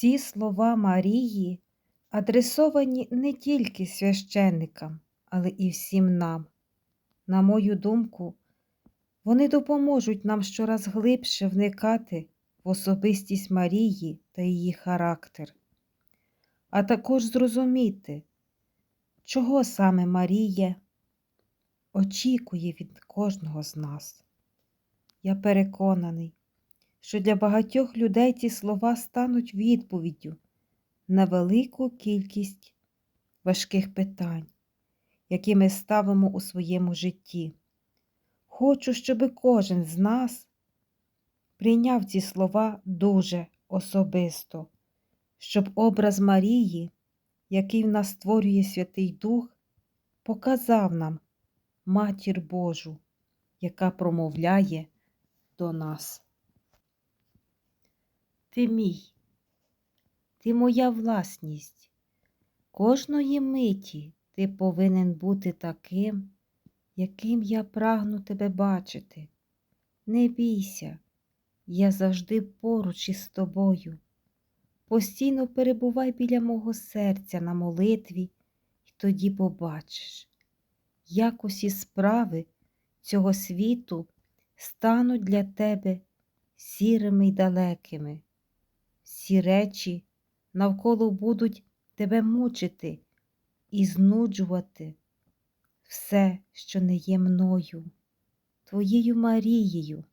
Ці слова Марії адресовані не тільки священникам, але і всім нам. На мою думку, вони допоможуть нам щораз глибше вникати в особистість Марії та її характер, а також зрозуміти, чого саме Марія очікує від кожного з нас. Я переконаний, що для багатьох людей ці слова стануть відповіддю на велику кількість важких питань, які ми ставимо у своєму житті. Хочу, щоб кожен з нас прийняв ці слова дуже особисто, щоб образ Марії, який в нас створює Святий Дух, показав нам Матір Божу, яка промовляє до нас. Ти мій, ти моя власність. Кожної миті ти повинен бути таким, яким я прагну тебе бачити. Не бійся, я завжди поруч із тобою. Постійно перебувай біля мого серця на молитві, і тоді побачиш, як усі справи цього світу стануть для тебе сірими й далекими. Всі речі навколо будуть тебе мучити і знуджувати все, що не є мною, твоєю Марією,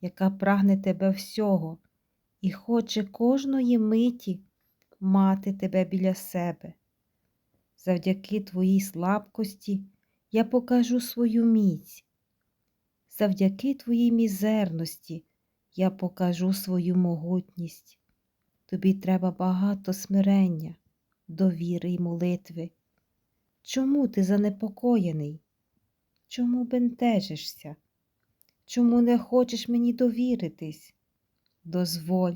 яка прагне тебе всього і хоче кожної миті мати тебе біля себе. Завдяки твоїй слабкості я покажу свою міць. Завдяки твоїй мізерності я покажу свою могутність. Тобі треба багато смирення, довіри й молитви. Чому ти занепокоєний? Чому бентежишся? Чому не хочеш мені довіритись? Дозволь,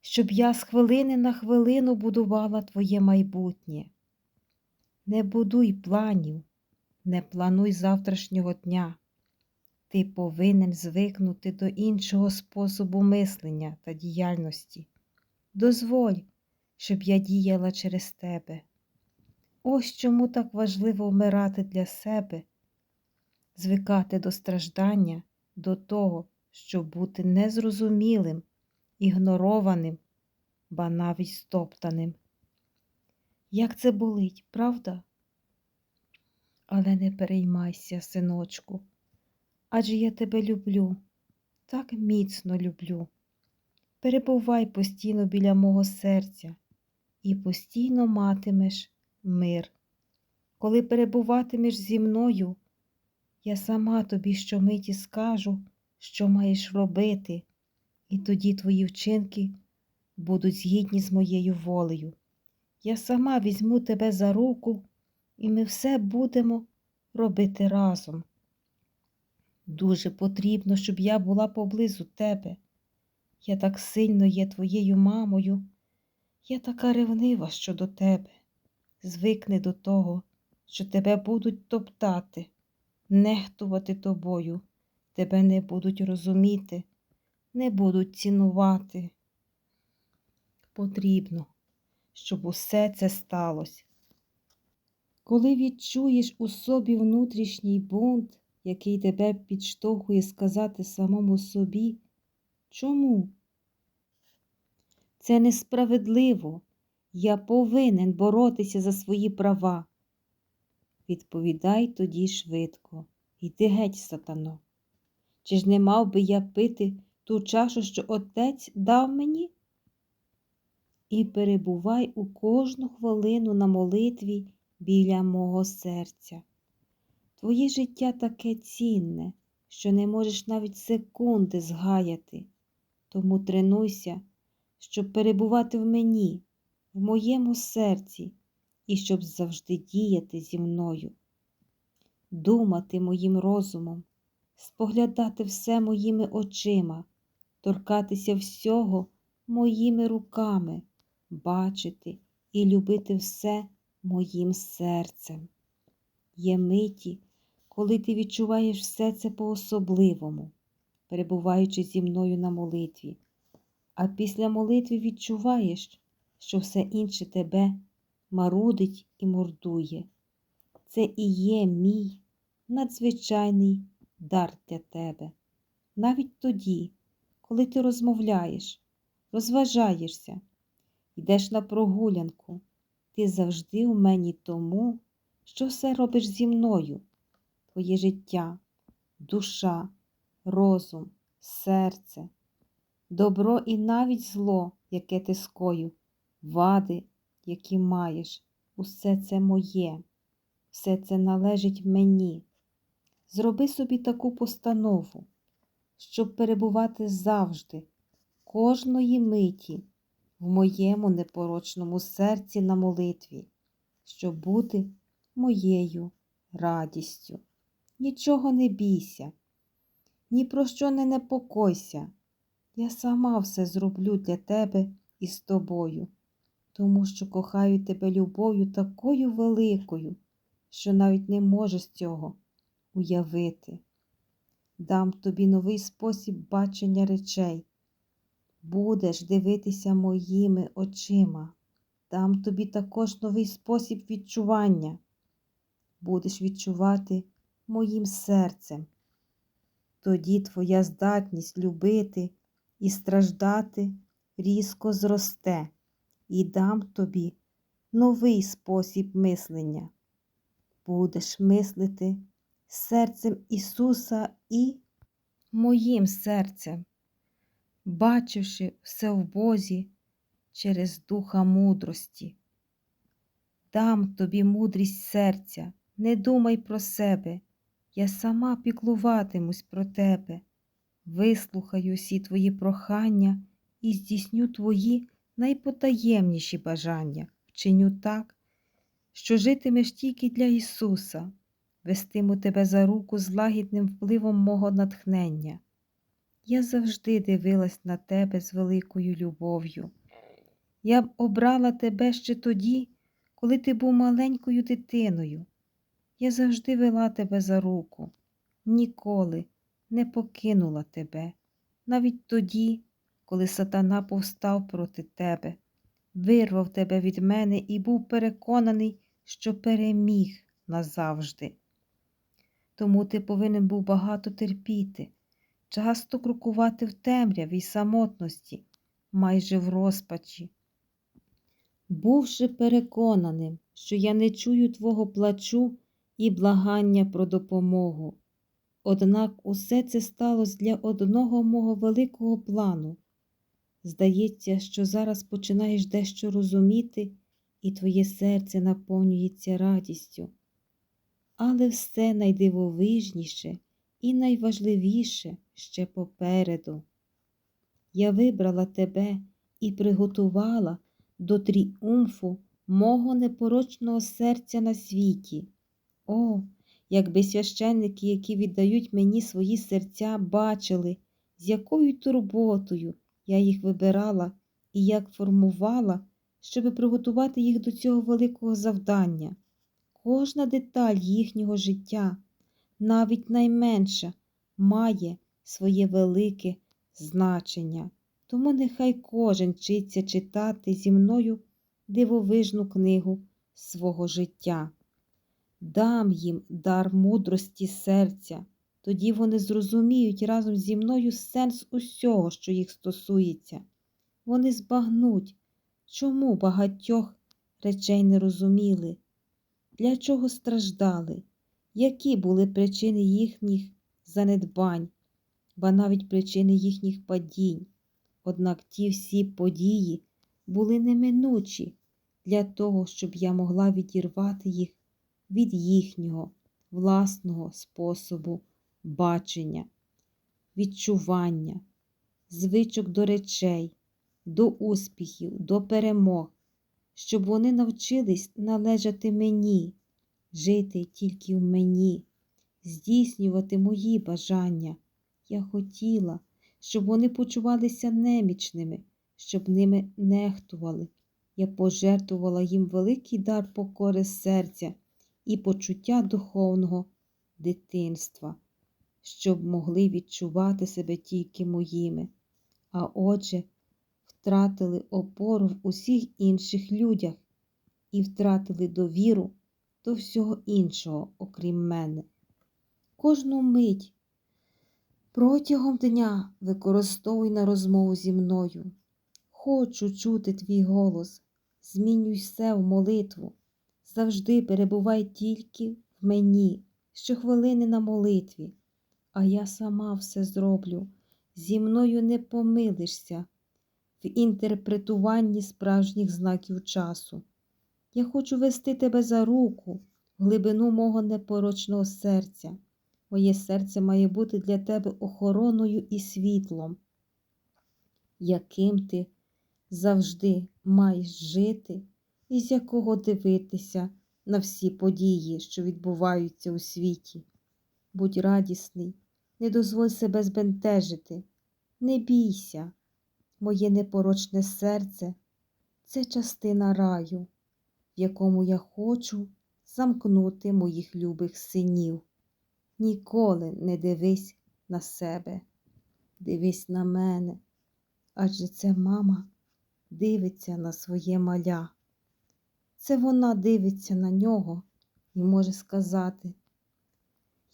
щоб я з хвилини на хвилину будувала твоє майбутнє. Не будуй планів, не плануй завтрашнього дня. Ти повинен звикнути до іншого способу мислення та діяльності. Дозволь, щоб я діяла через тебе. Ось чому так важливо вмирати для себе, звикати до страждання, до того, щоб бути незрозумілим, ігнорованим, ба навіть стоптаним. Як це болить, правда? Але не переймайся, синочку, адже я тебе люблю, так міцно люблю. Перебувай постійно біля мого серця і постійно матимеш мир. Коли перебуватимеш зі мною, я сама тобі щомиті скажу, що маєш робити, і тоді твої вчинки будуть згідні з моєю волею. Я сама візьму тебе за руку, і ми все будемо робити разом. Дуже потрібно, щоб я була поблизу тебе. Я так сильно є твоєю мамою, я така ревнива щодо тебе. Звикни до того, що тебе будуть топтати, нехтувати тобою, тебе не будуть розуміти, не будуть цінувати. Потрібно, щоб усе це сталося. Коли відчуєш у собі внутрішній бунт, який тебе підштовхує сказати самому собі, чому? Це несправедливо. Я повинен боротися за свої права. Відповідай тоді швидко, йди геть, сатано. Чи ж не мав би я пити ту чашу, що отець дав мені? І перебувай у кожну хвилину на молитві біля мого серця. Твоє життя таке цінне, що не можеш навіть секунди згаяти, тому тренуйся, щоб перебувати в мені в моєму серці і щоб завжди діяти зі мною, думати моїм розумом, споглядати все моїми очима, торкатися всього моїми руками, бачити і любити все моїм серцем. Є миті, коли ти відчуваєш все це по-особливому, перебуваючи зі мною на молитві, а після молитви відчуваєш, що все інше тебе марудить і мордує. Це і є мій надзвичайний дар для тебе. Навіть тоді, коли ти розмовляєш, розважаєшся, йдеш на прогулянку, ти завжди у мені тому, що все робиш зі мною, твоє життя, душа, розум, серце, добро і навіть зло, яке ти скоїв, вади, які маєш, усе це моє, все це належить мені. Зроби собі таку постанову, щоб перебувати завжди, кожної миті в моєму непорочному серці на молитві, щоб бути моєю радістю. Нічого не бійся, ні про що не непокойся. Я сама все зроблю для тебе і з тобою, тому що кохаю тебе любов'ю такою великою, що навіть не можеш цього уявити. Дам тобі новий спосіб бачення речей. Будеш дивитися моїми очима. Дам тобі також новий спосіб відчування. Будеш відчувати моїм серцем. Тоді твоя здатність любити і страждати різко зросте, і дам тобі новий спосіб мислення. Будеш мислити серцем Ісуса і моїм серцем, бачивши все в Бозі через духа мудрості. Дам тобі мудрість серця, не думай про себе, я сама піклуватимусь про тебе, вислухаю всі твої прохання і здійсню твої найпотаємніші бажання, вчиню так, що житимеш тільки для Ісуса, вестиму тебе за руку з лагідним впливом мого натхнення. Я завжди дивилась на тебе з великою любов'ю. Я б обрала тебе ще тоді, коли ти був маленькою дитиною. Я завжди вела тебе за руку, ніколи не покинула тебе, навіть тоді, коли сатана повстав проти тебе, вирвав тебе від мене і був переконаний, що переміг назавжди. Тому ти повинен був багато терпіти, часто крокувати в темряві й самотності, майже в розпачі. Бувши переконаним, що я не чую твого плачу і благання про допомогу. Однак усе це сталося для одного мого великого плану. Здається, що зараз починаєш дещо розуміти, і твоє серце наповнюється радістю. Але все найдивовижніше і найважливіше ще попереду. Я вибрала тебе і приготувала до тріумфу мого непорочного серця на світі. О, якби священники, які віддають мені свої серця, бачили, з якою турботою я їх вибирала і як формувала, щоби приготувати їх до цього великого завдання. Кожна деталь їхнього життя, навіть найменша, має своє велике значення. Тому нехай кожен вчиться читати зі мною дивовижну книгу свого життя. Дам їм дар мудрості серця, тоді вони зрозуміють разом зі мною сенс усього, що їх стосується. Вони збагнуть, чому багатьох речей не розуміли, для чого страждали, які були причини їхніх занедбань, ба навіть причини їхніх падінь. Однак ті всі події були неминучі для того, щоб я могла відірвати їх від їхнього власного способу бачення, відчування, звичок до речей, до успіхів, до перемог, щоб вони навчились належати мені, жити тільки в мені, здійснювати мої бажання. Я хотіла, щоб вони почувалися немічними, щоб ними нехтували. Я пожертвувала їм великий дар покори серця і почуття духовного дитинства, щоб могли відчувати себе тільки моїми. А отже, втратили опору в усіх інших людях і втратили довіру до всього іншого, окрім мене. Кожну мить протягом дня використовуй на розмову зі мною. Хочу чути твій голос, змінюй все в молитву. Завжди перебувай тільки в мені, щохвилини на молитві, а я сама все зроблю. Зі мною не помилишся в інтерпретуванні справжніх знаків часу. Я хочу вести тебе за руку в глибину мого непорочного серця. Моє серце має бути для тебе охороною і світлом, яким ти завжди маєш жити і з якого дивитися на всі події, що відбуваються у світі. Будь радісний, не дозволь себе збентежити, не бійся, моє непорочне серце це частина раю, в якому я хочу замкнути моїх любих синів. Ніколи не дивись на себе, дивись на мене, адже це мама дивиться на своє маля. Це вона дивиться на нього і може сказати,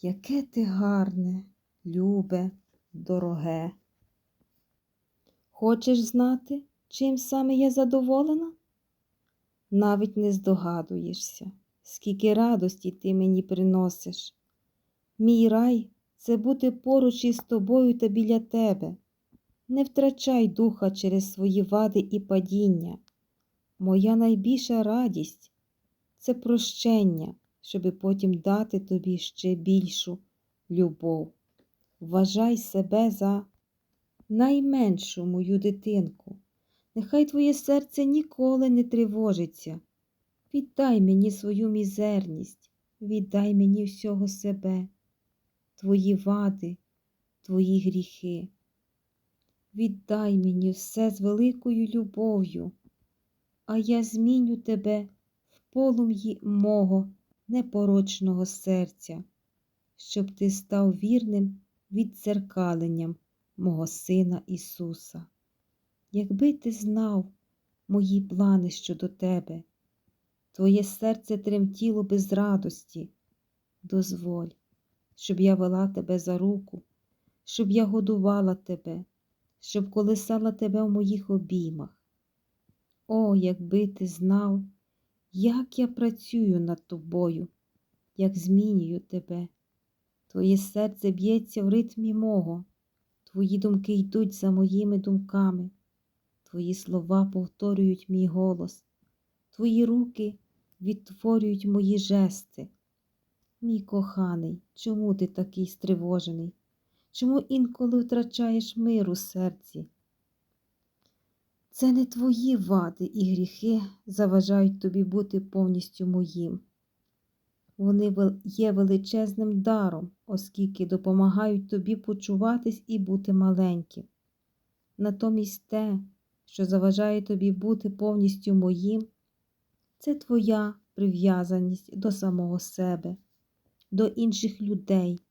яке ти гарне, любе, дороге. Хочеш знати, чим саме я задоволена? Навіть не здогадуєшся, скільки радості ти мені приносиш. Мій рай це бути поруч із тобою та біля тебе. Не втрачай духа через свої вади і падіння. Моя найбільша радість це прощення, щоби потім дати тобі ще більшу любов. Вважай себе за найменшу мою дитинку. Нехай твоє серце ніколи не тривожиться. Віддай мені свою мізерність, віддай мені всього себе, твої вади, твої гріхи. Віддай мені все з великою любов'ю, а я зміню тебе в полум'ї мого непорочного серця, щоб ти став вірним віддзеркаленням мого Сина Ісуса. Якби ти знав мої плани щодо тебе, твоє серце тремтіло без радості. Дозволь, щоб я вела тебе за руку, щоб я годувала тебе, щоб колисала тебе в моїх обіймах. О, якби ти знав, як я працюю над тобою, як змінюю тебе. Твоє серце б'ється в ритмі мого, твої думки йдуть за моїми думками, твої слова повторюють мій голос, твої руки відтворюють мої жести. Мій коханий, чому ти такий стривожений? Чому інколи втрачаєш мир у серці? Це не твої вади і гріхи заважають тобі бути повністю моїм. Вони є величезним даром, оскільки допомагають тобі почуватись і бути маленьким. Натомість те, що заважає тобі бути повністю моїм, це твоя прив'язаність до самого себе, до інших людей,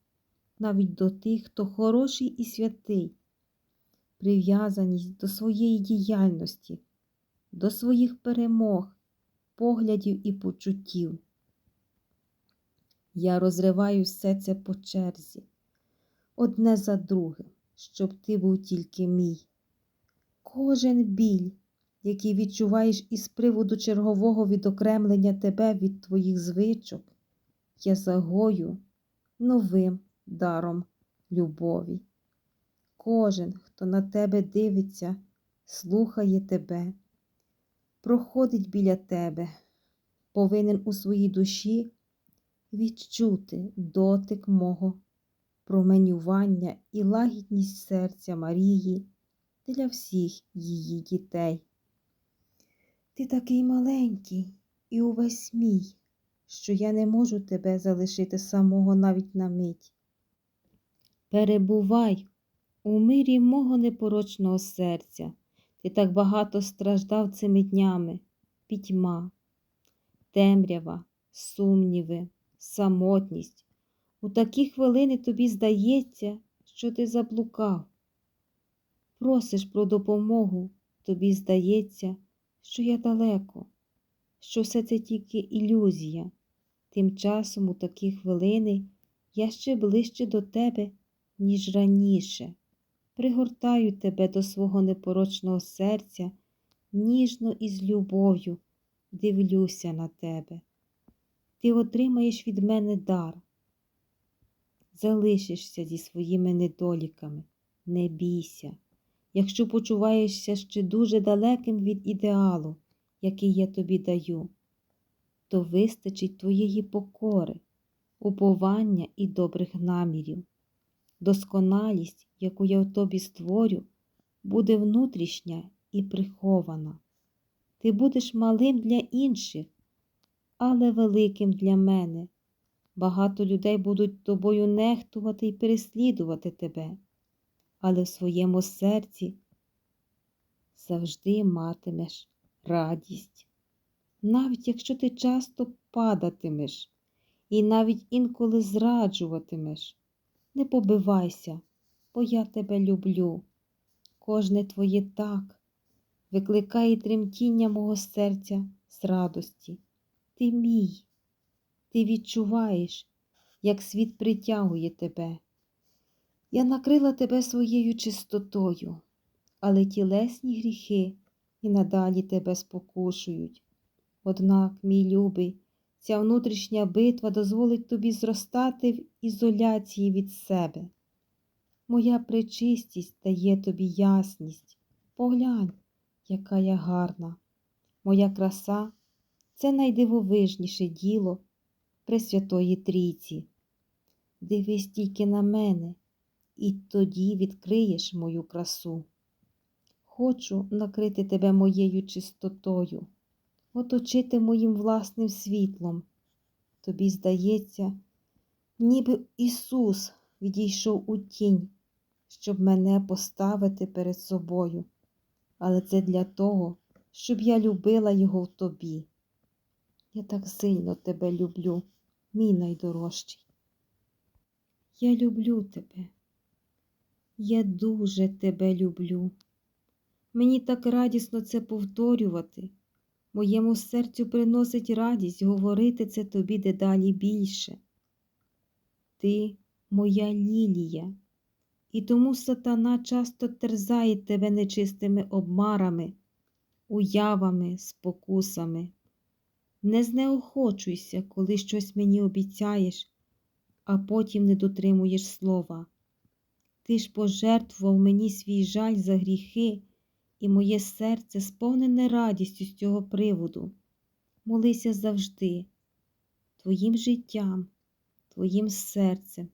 навіть до тих, хто хороший і святий, прив'язаність до своєї діяльності, до своїх перемог, поглядів і почуттів. Я розриваю все це по черзі, одне за другим, щоб ти був тільки мій. Кожен біль, який відчуваєш із приводу чергового відокремлення тебе від твоїх звичок, я загою новим даром любові. Кожен, хто на тебе дивиться, слухає тебе, проходить біля тебе, повинен у своїй душі відчути дотик мого променювання і лагідність серця Марії для всіх її дітей. Ти такий маленький і увесь мій, що я не можу тебе залишити самого навіть на мить. Перебувай у мирі мого непорочного серця, ти так багато страждав цими днями, пітьма, темрява, сумніви, самотність. У такі хвилини тобі здається, що ти заблукав. Просиш про допомогу тобі здається, що я далеко, що все це тільки ілюзія. Тим часом у такі хвилини я ще ближче до тебе, ніж раніше. Пригортаю тебе до свого непорочного серця, ніжно і з любов'ю дивлюся на тебе. Ти отримаєш від мене дар. Залишишся зі своїми недоліками, не бійся. Якщо почуваєшся ще дуже далеким від ідеалу, який я тобі даю, то вистачить твоєї покори, уповання і добрих намірів. Досконалість, яку я в тобі створю, буде внутрішня і прихована. Ти будеш малим для інших, але великим для мене. Багато людей будуть тобою нехтувати і переслідувати тебе, але в своєму серці завжди матимеш радість. Навіть якщо ти часто падатимеш і навіть інколи зраджуватимеш, не побивайся, бо я тебе люблю. Кожне твоє так викликає тремтіння мого серця з радості. Ти мій, ти відчуваєш, як світ притягує тебе. Я накрила тебе своєю чистотою, але тілесні гріхи і надалі тебе спокушують. Однак, мій любий, ця внутрішня битва дозволить тобі зростати в ізоляції від себе. Моя пречистість дає тобі ясність. Поглянь, яка я гарна. Моя краса це найдивовижніше діло Пресвятої Трійці. Дивись тільки на мене, і тоді відкриєш мою красу. Хочу накрити тебе моєю чистотою, оточити моїм власним світлом. Тобі здається, ніби Ісус відійшов у тінь, щоб мене поставити перед собою, але це для того, щоб я любила Його в тобі. Я так сильно тебе люблю, мій найдорожчий. Я люблю тебе. Я дуже тебе люблю. Мені так радісно це повторювати. Моєму серцю приносить радість говорити це тобі дедалі більше. Ти моя лілія, і тому сатана часто терзає тебе нечистими обмарами, уявами, спокусами. Не знеохочуйся, коли щось мені обіцяєш, а потім не дотримуєш слова. Ти ж пожертвував мені свій жаль за гріхи, і моє серце сповнене радістю з цього приводу. Молися завжди, твоїм життям, твоїм серцем,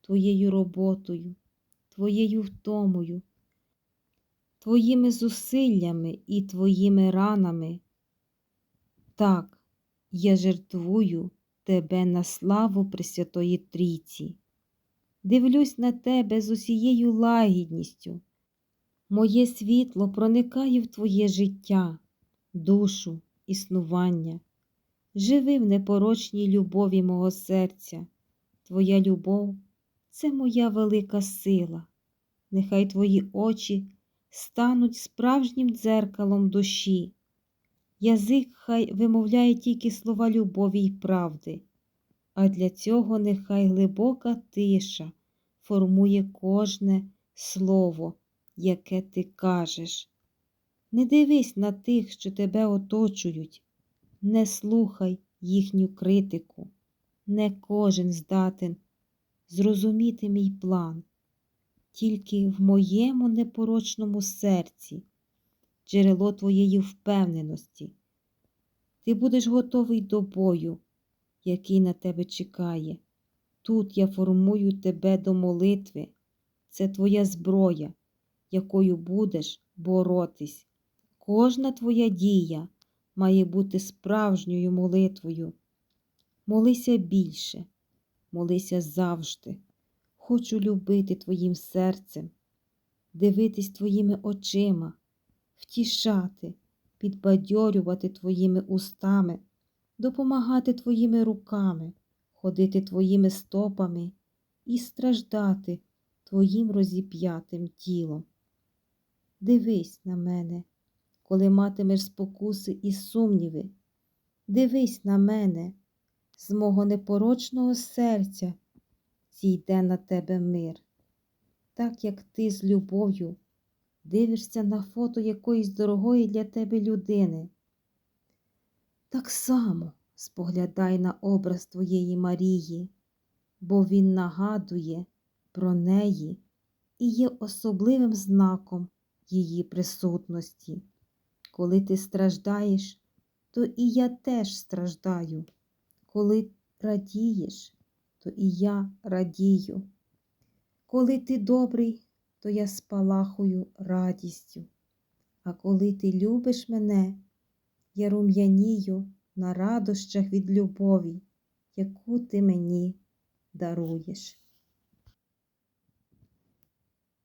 твоєю роботою, твоєю втомою, твоїми зусиллями і твоїми ранами. Так, я жертвую тебе на славу Пресвятої Трійці. Дивлюсь на тебе з усією лагідністю. Моє світло проникає в твоє життя, душу, існування. Живи в непорочній любові мого серця. Твоя любов це моя велика сила. Нехай твої очі стануть справжнім дзеркалом душі. Язик хай вимовляє тільки слова любові й правди, а для цього нехай глибока тиша формує кожне слово, яке ти кажеш. Не дивись на тих, що тебе оточують, не слухай їхню критику, не кожен здатен зрозуміти мій план, тільки в моєму непорочному серці джерело твоєї впевненості. Ти будеш готовий до бою, який на тебе чекає. Тут я формую тебе до молитви. Це твоя зброя, якою будеш боротись. Кожна твоя дія має бути справжньою молитвою. Молися більше, молися завжди. Хочу любити твоїм серцем, дивитись твоїми очима втішати, підбадьорювати твоїми устами, допомагати твоїми руками, ходити твоїми стопами і страждати твоїм розіп'ятим тілом. Дивись на мене, коли матимеш спокуси і сумніви. Дивись на мене, з мого непорочного серця зійде на тебе мир, так як ти з любов'ю дивишся на фото якоїсь дорогої для тебе людини. Так само споглядай на образ твоєї Марії, бо він нагадує про неї і є особливим знаком її присутності. Коли ти страждаєш, то і я теж страждаю. Коли радієш, то і я радію. Коли ти добрий, то я спалахую радістю. А коли ти любиш мене, я рум'янію на радощах від любові, яку ти мені даруєш.